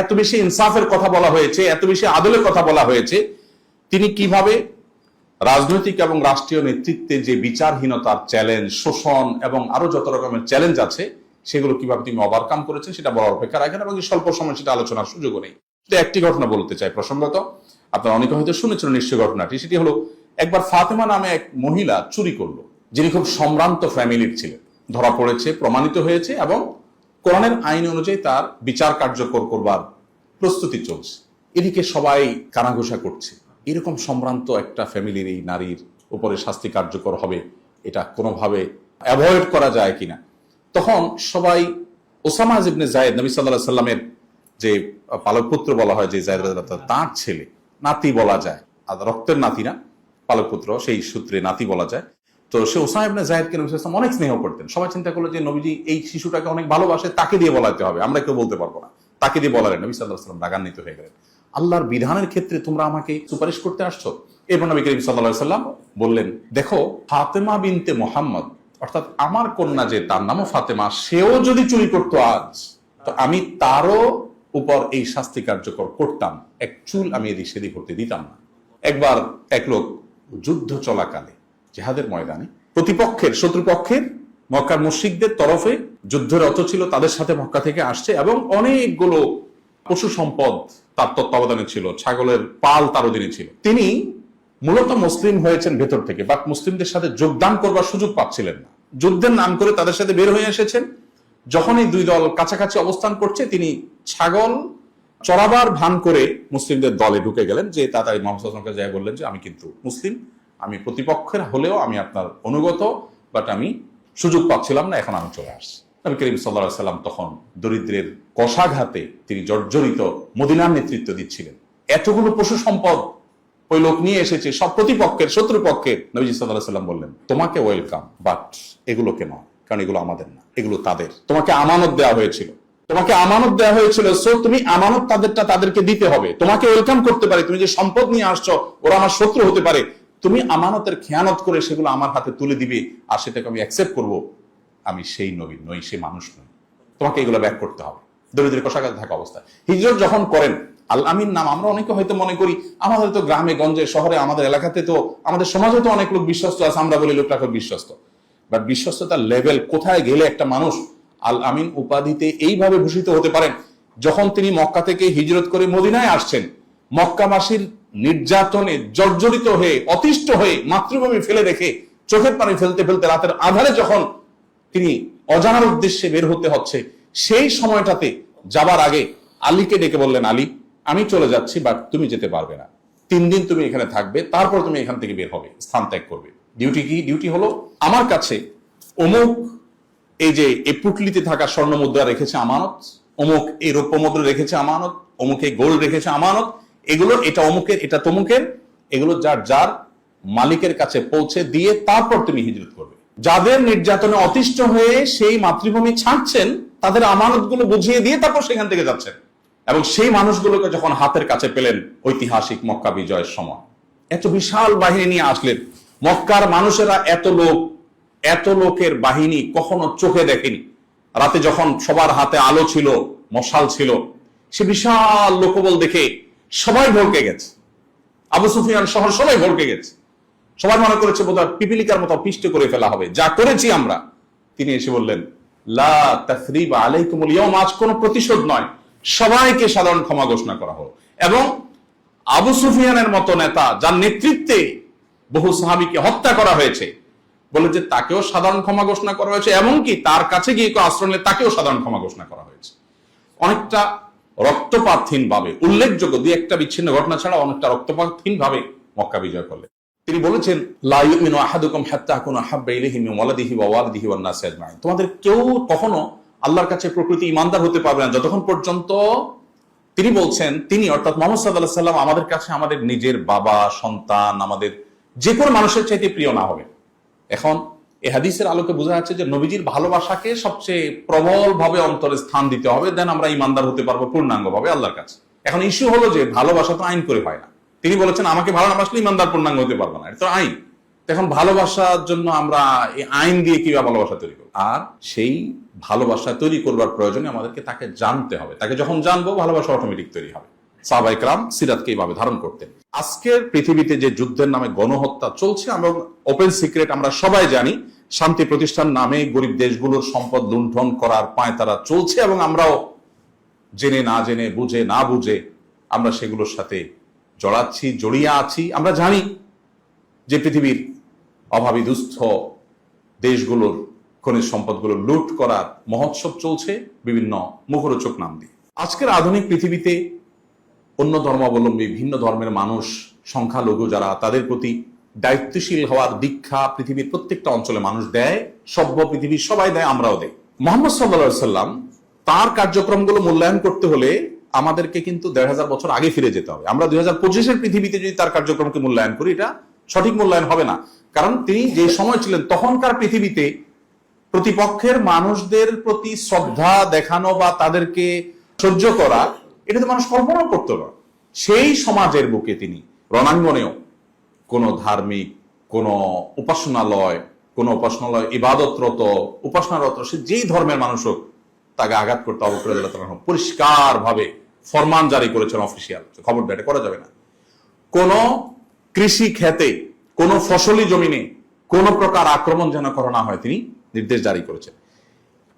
এত বেশি ইনসাফের কথা বলা হয়েছে, এত বেশি আদলের কথা বলা হয়েছে, তিনি কীভাবে রাজনৈতিক এবং রাষ্ট্রীয় নেতৃত্বে যে বিচারহীনতার চ্যালেঞ্জ শোষণ এবং আরও যত রকমের চ্যালেঞ্জ আছে, সেগুলো কীভাবে তিনি ওভারকাম করেছেন সেটা বলার অপেক্ষা রাখেন এবং স্বল্প সময় সেটা আলোচনার সুযোগও নেই। শুধু একটি ঘটনা বলতে চাই প্রসঙ্গত, আপনারা অনেকে হয়তো শুনেছেন নিশ্চয় ঘটনাটি, সেটি হলো একবার ফাতেমা নামে এক মহিলা চুরি করল, যিনি খুব সম্ভ্রান্ত ফ্যামিলির ছিলেন। ধরা পড়েছে, প্রমাণিত হয়েছে এবং কোরআনের আইন অনুযায়ী তার বিচার কার্যকর করবার প্রস্তুতি চলছে। এদিকে সবাই কানাঘোষা করছে। এরকম সম্ভ্রান্ত একটা ফ্যামিলির এই নারীর উপরে শাস্তি কার্যকর হবে, এটা কোনোভাবে অ্যাভয়েড করা যায় কিনা? তখন সবাই ওসামা ইবনে জায়েদ নবী সাল্লাহ সাল্লামের যে পালক পুত্র বলা হয়, যে জায়েদ তার ছেলে, নাতি বলা যায়। আর রক্তের নাতি না পালক পুত্র সেই সূত্রে নাতি বলা যায়। তো সে ওসামা ইবনে জায়েদকে নবী ওয়াসাল্লাম অনেক স্নেহ করতেন। সবাই চিন্তা করল যে নবীজি এই শিশুটাকে অনেক ভালোবাসে, তাকে দিয়ে বলাতে হবে। আমরা কেউ বলতে পারব না। তাকে দিয়ে বলালেন নবী সাল্লাহ সাল্লাম রাগান্বিত হয়ে গেলেন। আল্লাহর বিধানের ক্ষেত্রে তোমরা আমাকে সুপারিশ করতে আসছো? এরপর নবী করিম সাল্লাহ সাল্লাম বললেন, দেখো, ফাতেমা বিনতে মোহাম্মদ, অর্থাৎ আমার কন্যা যে, তার নামও ফাতেমা, সেও যদি চুরি করতো আজ, তো আমি তারও উপর এই শাস্তি কার্যকর করতাম। এক চুল আমি এদিক সেদিক করতে দিতাম না। একবার এক লোক যুদ্ধ চলাকালে জেহাদের ময়দানে। প্রতিপক্ষের, শত্রুপক্ষের, মক্কার মুশিকদের তরফে যুদ্ধরত ছিল, তাদের সাথে মক্কা থেকে আসছে এবং অনেকগুলো পশু সম্পদ তার তত্ত্বাবধানে ছিল, ছাগলের পাল তার অধীনে ছিল। তিনি মূলত মুসলিম হয়েছেন ভেতর থেকে, বাট মুসলিমদের সাথে যোগদান করবার সুযোগ পাচ্ছিলেন না। যুদ্ধের নাম করে তাদের সাথে বের হয়ে এসেছেন। যখন এই দুই দল কাছাকাছি অবস্থান করছে, তিনি ছাগল চড়াবার ভান করে মুসলিমদের দলে ঢুকে গেলেন, যে তাড়াতাড়ি মোহাম্মদ যাই বললেন যে, আমি কিন্তু মুসলিম। আমি প্রতিপক্ষের হলেও আমি আপনার অনুগত বাট আমি সুযোগ পাচ্ছিলাম না, এখন আমি চলে আসছি। নবী করিম সাল্লাহ সাল্লাম তখন দরিদ্রের কষাঘাতে তিনি জর্জরিত মদিনার নেতৃত্ব দিচ্ছিলেন। এতগুলো পশু সম্পদ ওই লোক নিয়ে এসেছে, সব প্রতিপক্ষের, শত্রুপক্ষের, নবীজি সাল্লাহ সাল্লাম বললেন, তোমাকে ওয়েলকাম বাট এগুলোকে নয়, কারণ এগুলো আমাদের না, এগুলো তাদের। তোমাকে আমানত দেওয়া হয়েছিল, তোমাকে আমানত দেওয়া হয়েছিল সো তুমি আমানত তাদেরটা তাদেরকে দিতে হবে। তোমাকে ওয়েলকাম করতে পারে, তুমি যে সম্পদ নিয়ে আসছো, ওরা আমার শত্রু হতে পারে তুমি আমানতের খেয়ানত করে সেগুলো আমার হাতে তুলে দিবে আর সেটাকে আমি অ্যাকসেপ্ট করব। আমি সেই নবী নই, সেই মানুষ নই। তোমাকে এগুলো ব্যাক করতে হবে। দরিদ্রের কষাঘাতে থাকা অবস্থা। হিজরত যখন করেন, আল আমিন নাম আমরা অনেকে হয়তো মনে করি, আমাদের তো গ্রামে, গঞ্জে, শহরে, আমাদের এলাকাতে তো, আমাদের সমাজে তো অনেক লোক বিশ্বস্ত আছে, আমরা বলি লোকটা খুব বিশ্বস্ত। বাট বিশ্বস্ততার লেভেল কোথায় গেলে একটা মানুষ আল আমিন উপাধিতে এইভাবে ভূষিত হতে পারেন? যখন তিনি মক্কা থেকে হিজরত করে মদিনায় আসছেন, মক্কাবাসীর নির্যাতনে জর্জরিত হয়ে, অতিষ্ঠ হয়ে মাতৃভূমি ফেলে রেখে চোখের পানি ফেলতে ফেলতে রাতের আধারে যখন তিনি অজানার উদ্দেশ্যে বের হতে হচ্ছে, সেই সময়টাতে যাবার আগে আলীকে ডেকে বললেন, আলী, আমি চলে যাচ্ছি বাট তুমি যেতে পারবে না। তিন দিন তুমি এখানে থাকবে, তারপর তুমি এখান থেকে বের হবে, স্থান ত্যাগ করবে। ডিউটি কি? ডিউটি হলো, আমার কাছে অমুক এই যে এই পুটলিতে থাকা স্বর্ণ মুদ্রা রেখেছে আমানত, অমুক এই রৌপ্য মুদ্রা রেখেছে আমানত, অমুক এই গোল্ড রেখেছে আমানত এগুলো এটা অমুকের, এটা তমুকের, এগুলো যার যার মালিকের কাছে পৌঁছে দিয়ে তারপর তুমি হিজরত করবে। যাদের নির্যাতনে অতিষ্ঠ হয়ে সেই মাতৃভূমি ছাড়ছেন, তাদের আমানতগুলো বুঝিয়ে দিয়ে তারপর সেখান থেকে যাচ্ছেন। এবং সেই মানুষগুলোকে যখন হাতের কাছে পেলেন ঐতিহাসিক মক্কা বিজয়ের সময়। এত বিশাল বাহিনী নিয়ে আসলেন। মক্কার মানুষেরা এত লোক, এত লোকের বাহিনী কখনো চোখে দেখেনি। রাতে যখন সবার হাতে আলো ছিল, মশাল ছিল, সে বিশাল লোকবল দেখে সবাই ভরকে গেছে। আবু সুফিয়ান শহর সবাই ভরকে গেছে। সবাই মনে করেছে বোধহয় পিপিলিকার মতো পিষ্ট করে ফেলা হবে। যা করেছি আমরা। তিনি এসে বললেন, লা আজ কোনো প্রতিশোধ নয়। সবাইকে সাধারণ ক্ষমা ঘোষণা করা হলো এবং আবু সুফিয়ানের মতো নেতা যার নেতৃত্বে বহু সাহাবীকে হত্যা করা হয়েছে, বলে যে তাকেও সাধারণ ক্ষমা ঘোষণা করা হয়েছে। এমনকি তার কাছে গিয়ে কেউ আশ্রয় নিলে তাকেও সাধারণ ক্ষমা ঘোষণা করা হয়েছে। অনেকটা রক্তপাতহীন ভাবে। উল্লেখযোগ্য দুই একটা বিচ্ছিন্ন ঘটনা ছাড়া অনেকটা রক্তপাতহীন ভাবে মক্কা বিজয় করলেন। তিনি বলেছেন, লা ইউমিনু আহাদুকুম হাত্তা ওয়ালাদিহি ওয়া ওয়ালিদিহি ওয়ান নাসি আজমাইন। তোমাদের কেউ কখনো আল্লাহর কাছে প্রকৃতি ইমানদার হতে পারবে না। যতক্ষণ পর্যন্ত তিনি বলছেন, তিনি অর্থাৎ মোহাম্মদ সাল্লাহ সাল্লাম আমাদের কাছে আমাদের নিজের বাবা, সন্তান, আমাদের যে কোনো মানুষের চাইতে প্রিয় না হবে এখন এ হাদিসের আলোকে বোঝা যাচ্ছে যে নবীজির ভালোবাসাকে সবচেয়ে প্রবল ভাবে অন্তরে স্থান দিতে হবে দেন আমরা ইমানদার হতে পারব পূর্ণাঙ্গ ভাবে আল্লাহর কাছে। এখন ইস্যু হলো যে ভালোবাসা তো আইন করে হয় না। তিনি বলেছেন, আমাকে ভালো না বাসলে ইমানদার পূর্ণাঙ্গ হতে পারব না। এটা তো আইন। এখন ভালোবাসার জন্য আমরা এই আইন দিয়ে কীভাবে ভালোবাসা তৈরি করব? আর সেই ভালোবাসা তৈরি করবার প্রয়োজনে আমাদেরকে তাকে জানতে হবে। তাকে যখন জানব, ভালোবাসা অটোমেটিক তৈরি হবে। সাহবাইকরাম সিরাতকে এইভাবে ধারণ করতেন। আজকের পৃথিবীতে যে যুদ্ধের নামে গণহত্যা চলছে এবং ওপেন সিক্রেট আমরা সবাই জানি, শান্তি প্রতিষ্ঠান নামে গরিব দেশগুলোর সম্পদ লুণ্ঠন করার পায় তারা চলছে এবং আমরাও জেনে না জেনে, বুঝে না বুঝে আমরা সেগুলোর সাথে জড়াচ্ছি, জড়িয়ে আছি। আমরা জানি যে পৃথিবীর অভাবী, দুস্থ দেশগুলোর খনিজ সম্পদগুলো লুট করার মহোৎসব চলছে বিভিন্ন মুখরোচক নাম দিয়ে। আজকের আধুনিক পৃথিবীতে অন্য ধর্মাবলম্বী, ভিন্ন ধর্মের মানুষ, সংখ্যালঘু যারা, তাদের প্রতি দায়িত্বশীল হওয়ার দীক্ষা পৃথিবীর প্রত্যেকটা অঞ্চলে মানুষ দেয়, সভ্য পৃথিবীর সবাই দেয়, আমরাও দেই। মোহাম্মদ সাল্লা সাল্লাম তার কার্যক্রমগুলো মূল্যায়ন করতে হলে আমাদেরকে কিন্তু দেড় হাজার বছর আগে ফিরে যেতে হবে। আমরা দুই হাজার পৃথিবীতে যদি তার কার্যক্রমকে মূল্যায়ন করি, এটা সঠিক মূল্যায়ন হবে না। কারণ তিনি যে সময় ছিলেন, তখনকার পৃথিবীতে প্রতিপক্ষের মানুষদের প্রতি শ্রদ্ধা দেখানো বা তাদেরকে সহ্য করা, এটা তো মানুষ কল্পনা করতো না। সেই সমাজের বুকে তিনি রণাঙ্গনেও কোন ধার্মিক, কোন উপাসনালয় কোন উপাসনালয়, ইবাদতরত, উপাসনারত, সে যেই ধর্মের মানুষ হোক, তাকে আঘাত করতে অবকর পরিষ্কার ভাবে ফরমান জারি করেছেন অফিসিয়াল। খবর এটা করা যাবে না। কোন কৃষি খেতে কোন ফসলি জমিনে কোন প্রকার আক্রমণ যেন করা না হয়, তিনি নির্দেশ জারি করেছেন।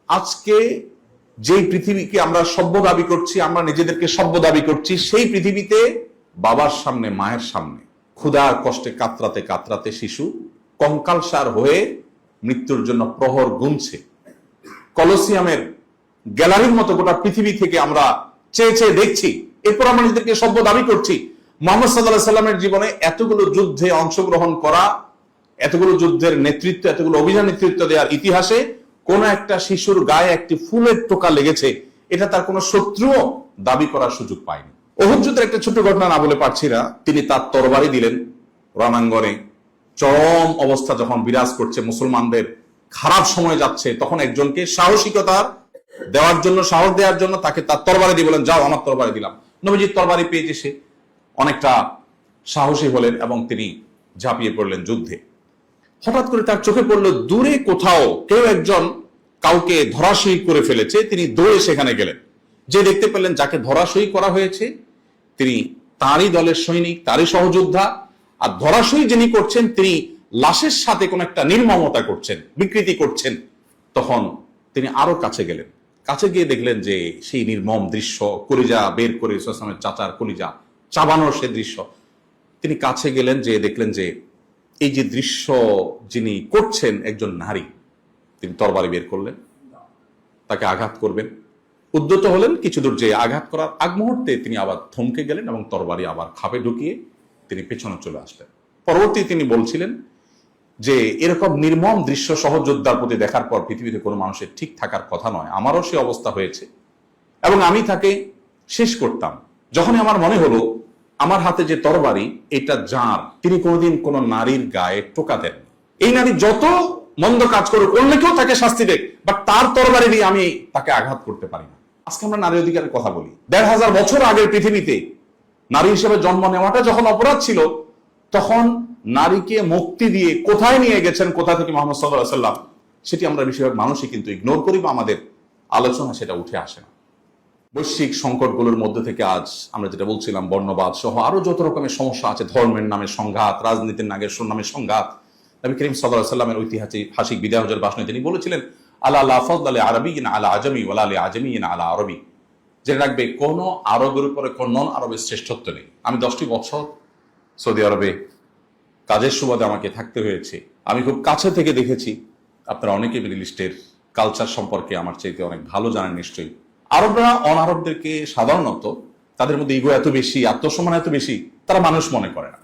আজকে যেই পৃথিবীকে আমরা সভ্য দাবি করছি, আমরা নিজেদেরকে সভ্য দাবি করছি, সেই পৃথিবীতে বাবার সামনে, মায়ের সামনে ক্ষুধার কষ্টে কাতরাতে কাতরাতে শিশু কঙ্কালসার হয়ে মৃত্যুর জন্য প্রহর গুনছে। কলসিয়ামের গ্যালারির মতো গোটা পৃথিবী থেকে আমরা চেয়ে চেয়ে দেখছি। এরপর আমরা নিজেদেরকে সভ্য দাবি করছি, মোহাম্মদ সাল্লাহ সাল্লামের জীবনে এতগুলো যুদ্ধে অংশগ্রহণ করা, এতগুলো যুদ্ধের নেতৃত্ব, এতগুলো অভিযান নেতৃত্ব দেওয়ার ইতিহাসে কোন একটা শিশুর গায়ে একটি ফুলের টোকা লেগেছে, এটা তার কোনো শত্রুও দাবি করার সুযোগ পায়নি। অহুদ যুদ্ধের একটা ছোট্ট ঘটনা না বলে পারছি না। তিনি তার তরবারি দিলেন রণাঙ্গনে চরম অবস্থা যখন বিরাজ করছে, মুসলমানদের খারাপ সময় যাচ্ছে, তখন একজনকে সাহসিকতা দেওয়ার জন্য, সাহস দেওয়ার জন্য তাকে তার তরবারি দিয়ে বলেন, যাও, আমার তরবারি দিলাম। নবীজির তরবারি পেয়েছে সে অনেকটা সাহসী হলেন এবং তিনি ঝাঁপিয়ে পড়লেন যুদ্ধে। হঠাৎ করে তার চোখে পড়ল, দূরে কোথাও কেউ একজন কাউকে ধরাশয়ী করে ফেলেছে, তিনি দৌড়ে সেখানে গেলেন। যে দেখতে পেলেন যাকে ধরাশয়ী করা হয়েছে, তিনি তারই দলের সৈনিক, তারই সহযোদ্ধা, আর ধরাশয়ী যিনি করছেন, তিনি লাশের সাথে কোন একটা নির্মমতা করছেন, বিকৃতি করছেন। তখন তিনি আরও কাছে গেলেন। কাছে গিয়ে দেখলেন যে সেই নির্মম দৃশ্য, কলিজা বের করে ইসলামের চাচার কলিজা চাবানোর সে দৃশ্য। তিনি কাছে গেলেন যে দেখলেন যে এই যে দৃশ্য যিনি করছেন একজন নারী, তিনি তরবারি বের করলেন। তাকে আঘাত করবেন। উদ্যত হলেন, কিছু দূর যে আঘাত করার আগ মুহূর্তে তিনি আবার থমকে গেলেন এবং তরবারি আবার খাপে ঢুকিয়ে তিনি পেছনে চলে আসলেন। পরবর্তী তিনি বলছিলেন যে, এরকম নির্মম দৃশ্য সহযোদ্ধার প্রতি দেখার পর পৃথিবীতে কোনো মানুষের ঠিক থাকার কথা নয়। আমারও সে অবস্থা হয়েছে এবং আমি তাকে শেষ করতাম। যখনই আমার মনে হলো, আমার হাতে যে তরবারি, এটা যার, তিনি কোনোদিন কোনো নারীর গায়ে টোকা দেন এই নারী যত মন্দ কাজ করুক, অন্য কেউ তাকে শাস্তি দেখ বাট তার তরবারি দিয়ে আমি তাকে আঘাত করতে পারি না। আজকে আমরা নারী অধিকারের কথা বলি। দেড় হাজার বছর আগের পৃথিবীতে নারী হিসেবে জন্ম নেওয়াটা যখন অপরাধ ছিল, তখন নারীকে মুক্তি দিয়ে কোথায় নিয়ে গেছেন, কোথা থেকে মোহাম্মদ সাল্লাহ সাল্লাম, সেটি আমরা বেশিরভাগ মানুষই কিন্তু ইগনোর করি বা আমাদের আলোচনা সেটা উঠে আসে না। বৈশ্বিক সংকটগুলোর মধ্যে থেকে আজ আমরা যেটা বলছিলাম, বর্ণবাদ সহ আরও যত রকমের সমস্যা আছে, ধর্মের নামে সংঘাত, রাজনীতির নামের নামে সংঘাত নবী করিম সাল্লাহ সাল্লামের ঐতিহাসিক, হাসিক বিদায় হজের ভাষণে তিনি বলেছিলেন আল্লাহ আল্লাহ ফজল আরবি না আলা আজমি ওলা আলী আজমি না আলা আরবি। জেনে রাখবে, কোন আরবের উপরে কোন নন আরবের শ্রেষ্ঠত্ব নেই। আমি দশটি বছর সৌদি আরবে কাজের সুবাদে আমাকে থাকতে হয়েছে। আমি খুব কাছে থেকে দেখেছি। আপনারা অনেকে মিডিল ইস্টের কালচার সম্পর্কে আমার চাইতে অনেক ভালো জানেন নিশ্চয়ই। আরবরা অনারবদেরকে সাধারণত তাদের মধ্যে ইগো এত বেশি, আত্মসম্মান এত বেশি, তারা মানুষ মনে করে না।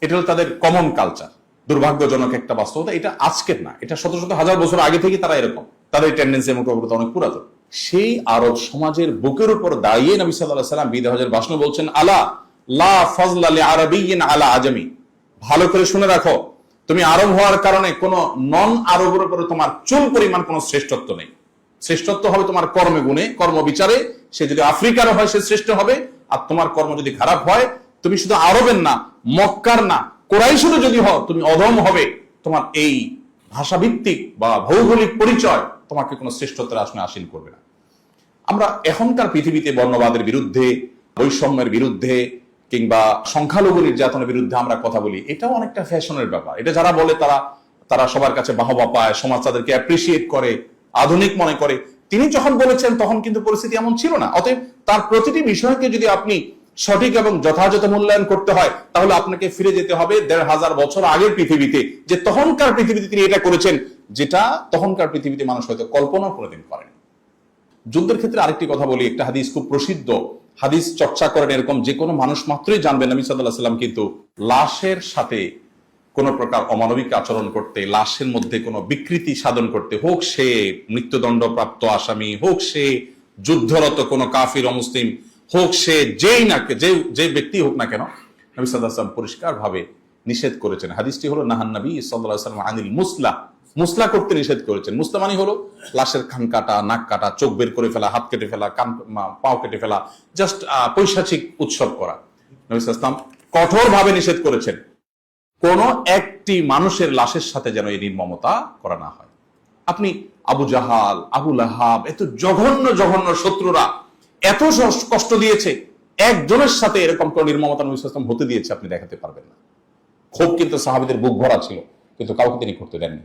এটা হলো তাদের কমন কালচার দুর্ভাগ্যজনক একটা বাস্তবতা। এটা আজকের না, এটা শত শত হাজার বছর আগে থেকে তারা এরকম। তাদের টেন্ডেন্সি এবং প্রবণতা অনেক পুরাতন। সেই আরব সমাজের বুকের উপর দাঁড়িয়ে নবী সাল্লাহ সাল্লাম বিদে হজের ভাষণ বলছেন, আলা লা ফজল আরবিয়িন আলা আজমি। ভালো করে শুনে রাখো, তুমি আরব হওয়ার কারণে কোন নন আরবের উপরে তোমার চুল পরিমাণ কোনো শ্রেষ্ঠত্ব নেই। শ্রেষ্ঠত্ব হবে তোমার কর্মে গুণে, কর্ম বিচারে। সে যদি আফ্রিকার হয়, সে শ্রেষ্ঠ হবে। আর তোমার কর্ম যদি খারাপ হয়, তুমি শুধু আরবের না, মক্কার না কোরাইশেরও যদি হও, তুমি অধম হবে। তোমার এই ভাষাভিত্তিক বা ভৌগোলিক পরিচয় তোমাকে কোনো শ্রেষ্ঠত্বের আসনে আসীন করবে না। আমরা এখনকার পৃথিবীতে বর্ণবাদের বিরুদ্ধে, বৈষম্যের বিরুদ্ধে, কিংবা সংখ্যালঘু নির্যাতনের বিরুদ্ধে আমরা কথা বলি, এটাও অনেকটা ফ্যাশনের ব্যাপার। এটা যারা বলে, তারা তারা সবার কাছে বাহবা পায়, সমাজ তাদেরকে অ্যাপ্রিসিয়েট করে, আধুনিক মনে করে। তিনি যখন বলেছেন, তখন কিন্তু পরিস্থিতি এমন ছিল না। অতএব তার প্রতিটি বিষয়কে যদি আপনি সঠিক এবং যথাযথ মূল্যায়ন করতে হয়, তাহলে আপনাকে ফিরে যেতে হবে দেড় হাজার বছর আগের পৃথিবীতে, যে তখনকার পৃথিবীতে তিনি এটা করেছেন, যেটা তখনকার পৃথিবীতে মানুষ হয়তো কল্পনা কোনোদিন করেনি যুদ্ধের ক্ষেত্রে আরেকটি কথা বলি, একটা হাদিস খুব প্রসিদ্ধ। হাদিস চর্চা করেন এরকম যে কোনো মানুষ মাত্রই জানবেন নবী সাল্লাহ সাল্লাম কিন্তু লাশের সাথে কোন প্রকার অমানবিক আচরণ করতে, লাশের মধ্যে কোনো বিকৃতি সাধন করতে, হোক সে মৃত্যুদণ্ড প্রাপ্ত আসামি, হোক সে যুদ্ধরত কোনো কাফির অমুসলিম হোক সে যেই না যে যে ব্যক্তি হোক না কেন, নবী সাল্লাহ সাল্লাম পরিষ্কার ভাবে নিষেধ করেছেন। হাদিসটি হলো, নাহান নবী সাল্লাহ সাল্লাম আনিল মুসলা। মুসলা করতে নিষেধ করেছেন। মুসলা মানে হলো, লাশের খান কাটা, নাক কাটা, চোখ বের করে ফেলা, হাত কেটে ফেলা, কান পাও কেটে ফেলা জাস্ট পৈশাচিক উৎসব করা। নবী ইসলাম কঠোর ভাবে নিষেধ করেছেন। কোন একটি মানুষের লাশের সাথে যেন এই নির্মমতা করা না হয়। আপনি আবু জাহাল, আবু লাহাব, এত জঘন্য জঘন্য শত্রুরা এত কষ্ট দিয়েছে, একজনের সাথে এরকম কোন নির্মমতা নবী ইসলাম হতে দিয়েছে, আপনি দেখাতে পারবেন না। ক্ষোভ কিন্তু সাহাবিদের বুক ভরা ছিল, কিন্তু কাউকে তিনি করতে দেননি।